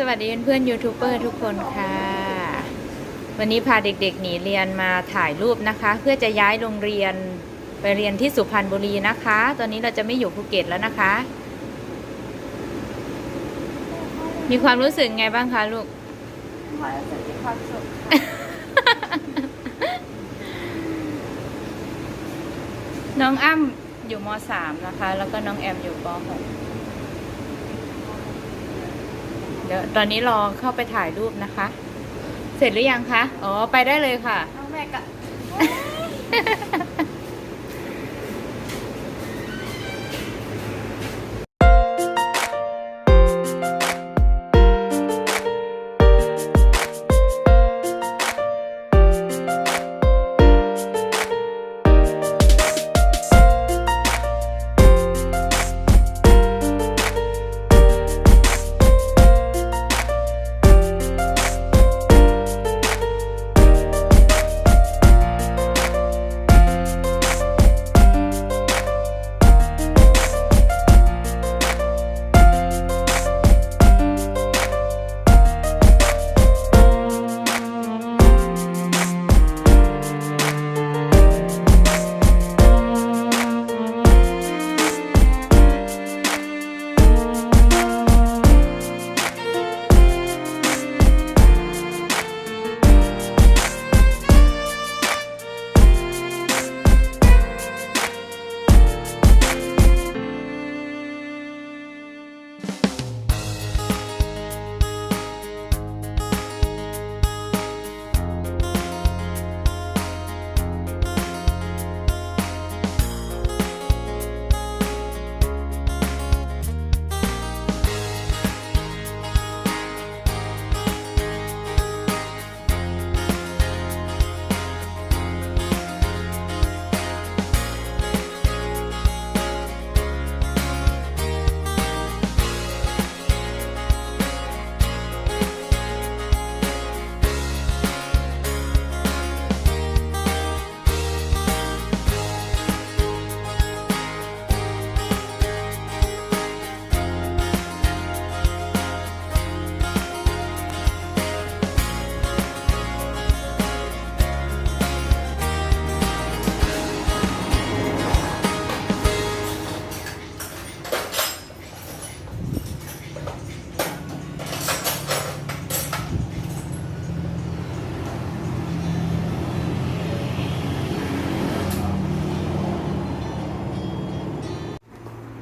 สวัสดีเพื่อนๆยูทูบเบอร์ทุกคนค่ะ วันนี้พาเด็กๆหนีเรียนมาถ่ายรูปนะคะ เพื่อจะย้ายโรงเรียนไปเรียนที่สุพรรณบุรีนะคะ ตอนนี้เราจะไม่อยู่ภูเก็ตแล้วนะคะ มีความรู้สึกไงบ้างคะลูกพอรู้สึกมีความสุขน้องอ้ำอยู่ม .3 นะคะ แล้วก็น้องแอมอยู่ป .6 เดี๋ยวตอนนี้รอเข้าไปถ่ายรูปนะคะ เสร็จหรือยังคะ อ๋อ ไปได้เลยค่ะน้องแม่ก็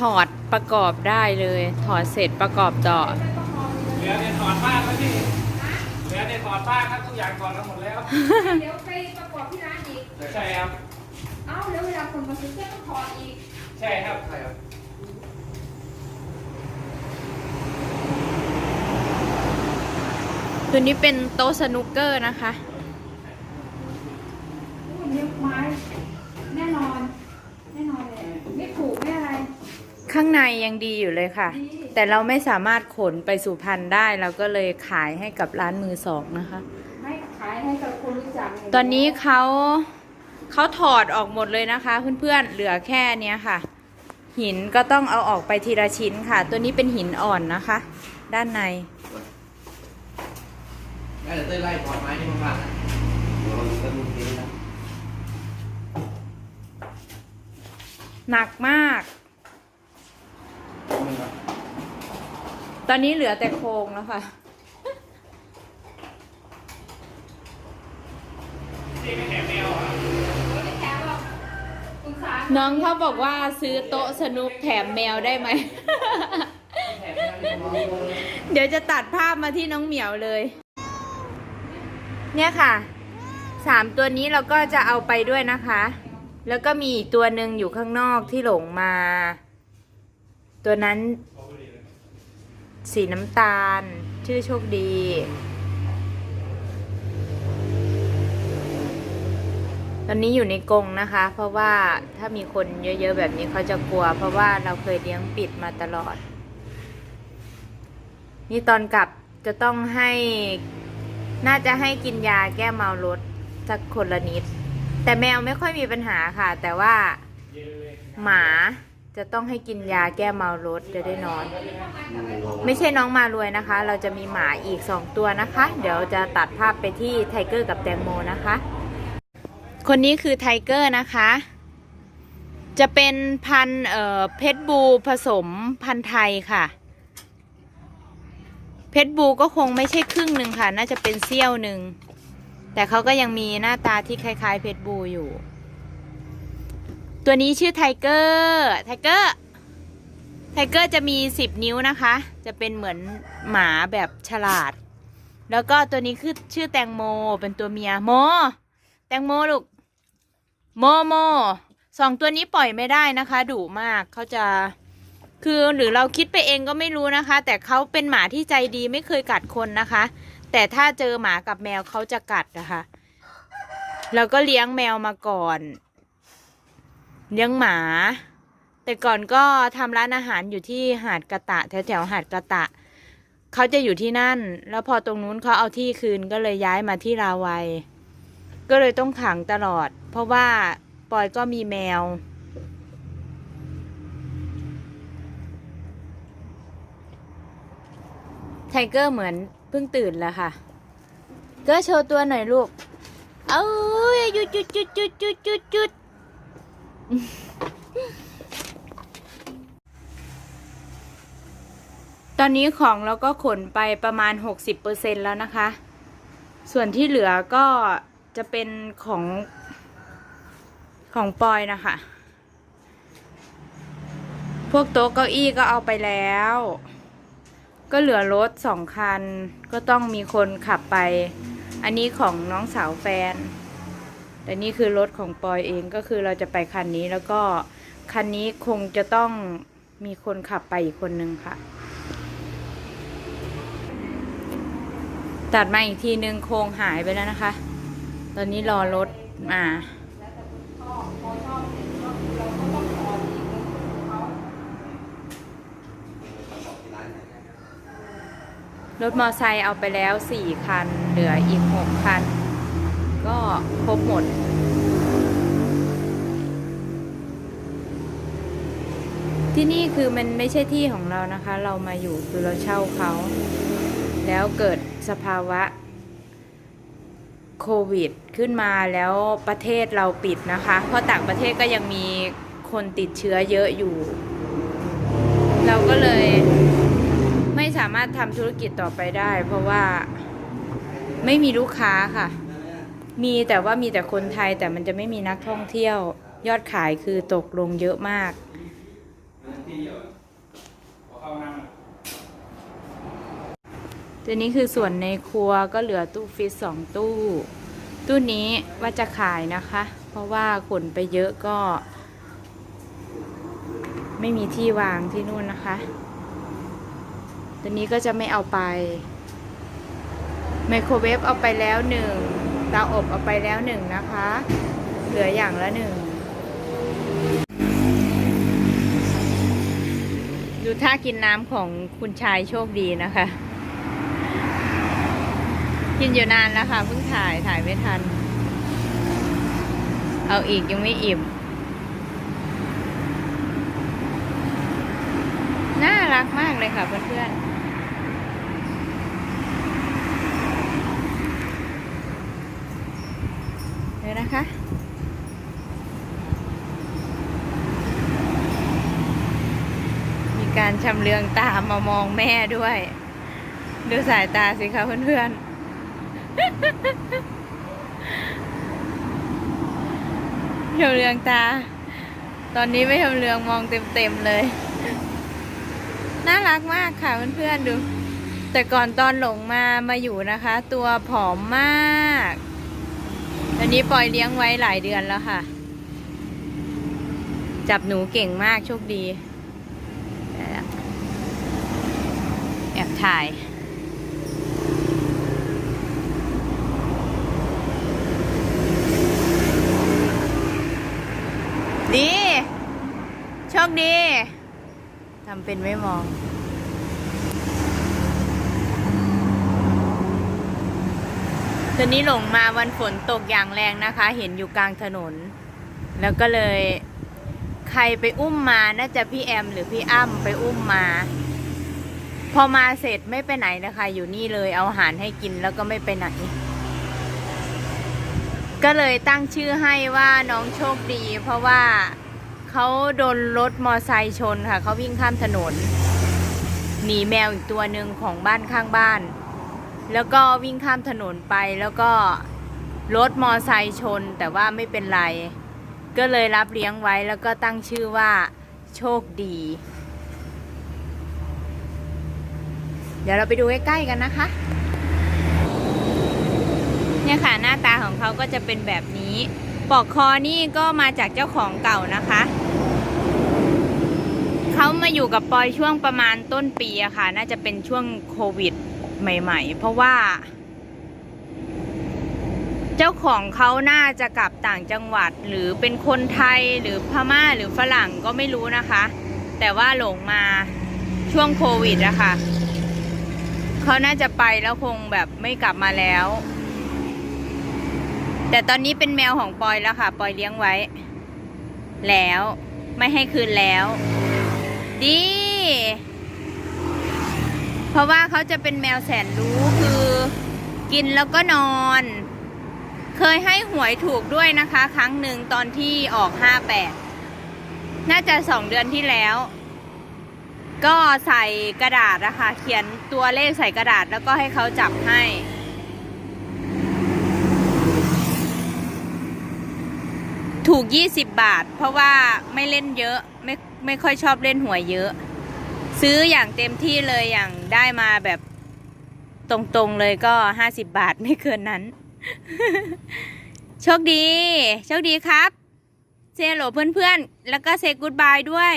ถอดประกอบได้เลย ถอดเสร็จประกอบต่อเหลือเนี่ยถอดบ้างแล้วพี่เหลือเนี่ยถอดบ้างครับทุกอย่างถอดกันหมดแล้วเดี๋ยวไปประกอบที่ร้านอีกใช่ครับเอ้าแล้วเวลาคนมาซื้อก็ต้องถอดอีก ใช่ครับใช่ครับตัวนี้เป็นโต๊ะสนุกเกอร์นะคะ อู้เนี้ยไม้แน่นอน แน่นอนเลยไม่ผูกไม่อะไร ข้างในยังดีอยู่เลยค่ะดีแต่เราไม่สามารถขนไปสุพรรณได้เราก็เลยขายให้กับร้านมือสองนะคะไม่ขายให้กับคนรู้จักตอนนี้เขาเขาถอดออกหมดเลยนะคะเพื่อนๆเหลือแค่เนี้ยค่ะ หินก็ต้องเอาออกไปทีละชิ้นค่ะ ตัวนี้เป็นหินอ่อนนะคะ ด้านในงั้นเดี๋ยวเต้ยไล่ถอดไม้ที่มันผ่านนะเดี๋ยวเราจะดูทีนะหนักมาก ตอนนี้เหลือแต่โครงแล้วค่ะที่ไม่แถมแมวอะไม่แถมหรอกสงสารน้องเขาบอกว่าซื้อโต๊ะสนุกแถมแมวได้ไหมแถมแม่ที่มันเอาเลยเดี๋ยวจะตัดภาพมาที่น้องเหมียวเลย เนี่ยค่ะ สามตัวนี้เราก็จะเอาไปด้วยนะคะ แล้วก็มีอีกตัวหนึ่งอยู่ข้างนอกที่หลงมา ตัวนั้น สีน้ำตาล ชื่อโชคดี ตอนนี้อยู่ในกรงนะคะ เพราะว่าถ้ามีคนเยอะๆแบบนี้เขาจะกลัว เพราะว่าเราเคยเลี้ยงปิดมาตลอด นี่ตอนกลับจะต้องให้ น่าจะให้กินยาแก้เมารถสักคนละนิด แต่แมวไม่ค่อยมีปัญหาค่ะ แต่ว่าหมา จะต้องให้กินยาแก้เมารถจะได้นอน ไม่ใช่น้องมารวยนะคะ เราจะมีหมาอีก 2 ตัวนะคะ เดี๋ยวจะตัดภาพไปที่ไทเกอร์กับแตงโมนะคะ คนนี้คือไทเกอร์นะคะ จะเป็นพันธุ์เอ่อเพชรบูผสมพันธุ์ไทยค่ะ เพชรบูก็คงไม่ใช่ครึ่งหนึ่งค่ะ น่าจะเป็นเสี้ยวหนึ่ง แต่เขาก็ยังมีหน้าตาที่คล้าย ๆ เพชรบูอยู่ ตัวนี้ชื่อไทเกอร์ไทเกอร์ไทเกอร์จะมีสิบนิ้วนะคะ จะเป็นเหมือนหมาแบบฉลาด แล้วก็ตัวนี้คือชื่อแตงโมเป็นตัวเมียโม แตงโมลูกโมโมสองตัวนี้ปล่อยไม่ได้นะคะดุมากเขาจะคือหรือเราคิดไปเองก็ไม่รู้นะคะ แต่เขาเป็นหมาที่ใจดีไม่เคยกัดคนนะคะ แต่ถ้าเจอหมากับแมวเขาจะกัดนะคะเราก็เลี้ยงแมวมาก่อน เลี้ยงหมา แต่ก่อนก็ทำร้านอาหารอยู่ที่หาดกระตะ แถวแถวๆหาดกระตะ เขาจะอยู่ที่นั่น แล้วพอตรงนู้นเขาเอาที่คืนก็เลยย้ายมาที่ราวัย ก็เลยต้องขังตลอด เพราะว่าปอยก็มีแมว ไทเกอร์เหมือนเพิ่งตื่นแล้วค่ะ ก็โชว์ตัวหน่อยลูก เอาหยุดหยุดหยุดหยุดหยุดหยุดหยุด ตอนนี้ของเราก็ขนไปประมาณ 60%แล้วนะคะ ส่วนที่เหลือก็จะเป็นของของปอยนะคะ พวกโต๊ะเก้าอี้ก็เอาไปแล้ว ก็เหลือรถสองคัน ก็ต้องมีคนขับไป อันนี้ของน้องสาวแฟน แต่นี่คือรถของปอยเองก็คือเราจะไปคันนี้แล้วก็คันนี้คงจะต้องมีคนขับไปอีกคนนึงค่ะ ตัดมาอีกทีนึงโครงหายไปแล้วนะคะ ตอนนี้รอรถมา รถมอไซค์เอาไปแล้วสี่คัน เหลืออีกหกคัน ก็ครบหมด ที่นี่คือมันไม่ใช่ที่ของเรานะคะ เรามาอยู่คือเราเช่าเขา แล้วเกิดสภาวะโควิดขึ้นมาแล้วประเทศเราปิดนะคะ เพราะต่างประเทศก็ยังมีคนติดเชื้อเยอะอยู่ เราก็เลยไม่สามารถทำธุรกิจต่อไปได้ เพราะว่าไม่มีลูกค้าค่ะ มีแต่ว่ามีแต่คนไทยแต่มันจะไม่มีนักท่องเที่ยวยอดขายคือตกลงเยอะมาก ตัวนี้คือส่วนในครัวก็เหลือตู้ฟิตสองตู้ ตู้นี้ว่าจะขายนะคะ เพราะว่าขนไปเยอะก็ ไม่มีที่วางที่นู่นนะคะ ตัวนี้ก็จะไม่เอาไป ไมโครเวฟเอาไปแล้วหนึ่ง เตาอบเอาไปแล้วหนึ่งนะคะ เหลืออย่างละหนึ่งดูท่ากินน้ำของคุณชายโชคดีนะคะ กินอยู่นานแล้วค่ะเพิ่งถ่ายถ่ายไม่ทัน เอาอีกยังไม่อิ่ม น่ารักมากเลยค่ะเพื่อนๆเดี๋ยว นะคะ มีการชำเลืองตามมามองแม่ด้วย ดูสายตาสิคะเพื่อนๆชำเลืองตา ตอนนี้ไม่ชำเลืองมองเต็มๆเลย น่ารักมากค่ะเพื่อนๆดูแต่ก่อนตอนหลงมามาอยู่นะคะ ตัวผอมมาก ตอนนี้ปล่อยเลี้ยงไว้หลายเดือนแล้วค่ะ จับหนูเก่งมากโชคดีแอบถ่ายดี โชคดี ทำเป็นไม่มอง ตอนนี้หลงมาวันฝนตกอย่างแรงนะคะ เห็นอยู่กลางถนน แล้วก็เลยใครไปอุ้มมาน่าจะพี่แอม หรือพี่อ้ำไปอุ้มมา พอมาเสร็จไม่ไปไหนนะคะ อยู่นี่เลยเอาอาหารให้กินแล้วก็ไม่ไปไหน ก็เลยตั้งชื่อให้ว่าน้องโชคดี เพราะว่าเขาโดนรถมอไซค์ชนค่ะเขาวิ่งข้ามถนน หนีแมวอีกตัวหนึ่งของบ้านข้างบ้าน แล้วก็วิ่งข้ามถนนไปแล้วก็รถมอไซค์ชนแต่ว่าไม่เป็นไร ก็เลยรับเลี้ยงไว้แล้วก็ตั้งชื่อว่าโชคดี เดี๋ยวเราไปดูใกล้ๆกันนะคะ เนี่ยค่ะหน้าตาของเขาก็จะเป็นแบบนี้ ปอกคอนี่ก็มาจากเจ้าของเก่านะคะ เขามาอยู่กับปอยช่วงประมาณต้นปีอะค่ะ น่าจะเป็นช่วงโควิด ใหม่ ๆ เพราะว่า เจ้าของเขาน่าจะกลับต่างจังหวัดหรือเป็นคนไทยหรือพม่าหรือฝรั่งก็ไม่รู้นะคะ แต่ว่าหลงมาช่วงโควิดอะค่ะเขาน่าจะไปแล้วคงแบบไม่กลับมาแล้ว แต่ตอนนี้เป็นแมวของปอยแล้วค่ะ ปอยเลี้ยงไว้ แล้วไม่ให้คืนแล้ว ดี ราะว่าเขาจะเป็นแมวแสนรู้คือกินแล้วก็นอน เคยให้หวยถูกด้วยนะคะ ครั้งหนึ่งตอนที่ออก58น่าจะสองเดือนที่แล้ว ก็ใส่กระดาษนะคะเขียนตัวเลขใส่กระดาษแล้วก็ให้เขาจับให้ถูก 20 บาท เพราะว่าไม่เล่นเยอะ ไม่ไม่ค่อยชอบเล่นหวยเยอะ ซื้ออย่างเต็มที่เลยอย่างได้มาแบบตรงๆเลยก็50บบาทไม่เกินนั้น โชคดี โชคดีครับเซโลเพื่อนๆ แล้วก็เซกูดบายด้วย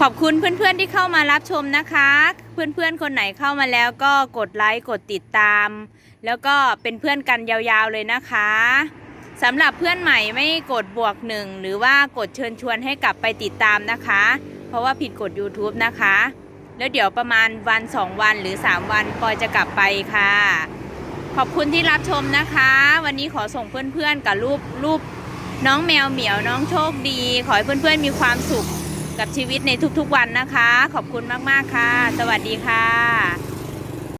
ขอบคุณเพื่อนๆที่เข้ามารับชมนะคะ เพื่อนๆคนไหนเข้ามาแล้วก็กดไลค์กดติดตาม แล้วก็เป็นเพื่อนกันยาวๆเลยนะคะ สำหรับเพื่อนใหม่ไม่กดบวกหนึ่งหรือว่ากดเชิญชวนให้กลับไปติดตามนะคะ เพราะว่าผิดกฎ YouTube นะคะ แล้วเดี๋ยวประมาณวัน 2 วันหรือ 3 วันปอยจะกลับไปค่ะ ขอบคุณที่รับชมนะคะ วันนี้ขอส่งเพื่อนๆกับรูปรูปน้องแมวเหมียวน้องโชคดี ขอให้เพื่อนๆมีความสุขกับชีวิตในทุกๆวันนะคะ ขอบคุณมากๆค่ะ สวัสดีค่ะ